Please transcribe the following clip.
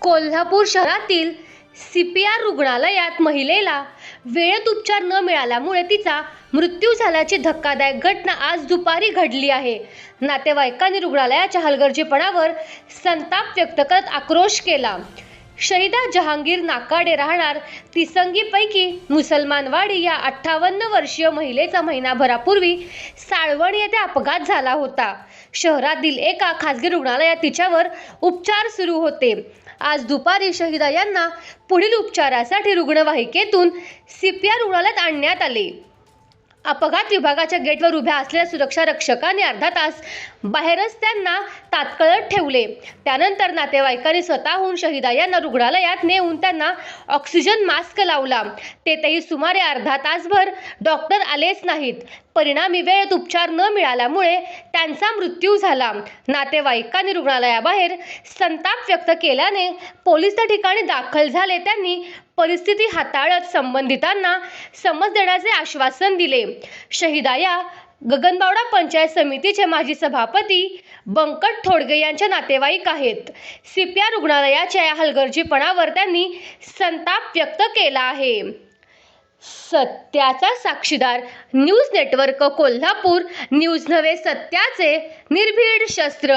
कोल्हापूर शहरातील सीपीआर रुग्णालयात महिलेला वेळेत उपचार न मिळाल्यामुळे तिचा मृत्यू झाल्याची धक्कादायक घटना आज दुपारी घडली आहे. नातेवाईकांनी रुग्णालयाच्या हलगर्जीपणावर संताप व्यक्त करत आक्रोश केला. शहीदा जहांगीर नाकाडे राहणार. तिसंगीपैकी मुसलमानवाडी या अठ्ठावन्न वर्षीय महिलेचा महिनाभरापूर्वी साळवण येथे अपघात झाला होता. शहरातील एका खासगी रुग्णालयात तिच्यावर उपचार सुरू होते. आज दुपारी शहिदा यांना पुढील उपचारासाठी रुग्णवाहिकेतून सीपीआर रुग्णालयात आणण्यात आले. अपघात विभागाच्या गेटवर उभ्या असलेल्या सुरक्षा रक्षकाने अर्धा तास बाहेरच त्यांना तात्काळ ठेवले. त्यानंतर नातेवाईकांनी स्वतःहून शहिदा यांना रुग्णालयात नेऊन त्यांना ऑक्सिजन मास्क लावला. तेथेही सुमारे अर्धा तासभर डॉक्टर आलेच नाहीत. परिणामी वेळेत उपचार न मिळाल्यामुळे त्यांचा मृत्यू झाला. नातेवाईकांनी रुग्णालयाबाहेर संताप व्यक्त केल्याने पोलीस त्या ठिकाणी दाखल झाले. त्यांनी परिस्थिती हाताळत संबंधितांना समज देण्याचे आश्वासन दिले. शहिदा या गगनबावडा पंचायत समितीचे माजी सभापती बंकट थोडगे यांच्या नातेवाईक आहेत. सीपीआर रुग्णालयाच्या या हलगर्जीपणावर त्यांनी संताप व्यक्त केला आहे. सत्याचा साक्षीदार न्यूज नेटवर्क कोल्हापूर. न्यूज नव्हे सत्याचे निर्भीड शस्त्र.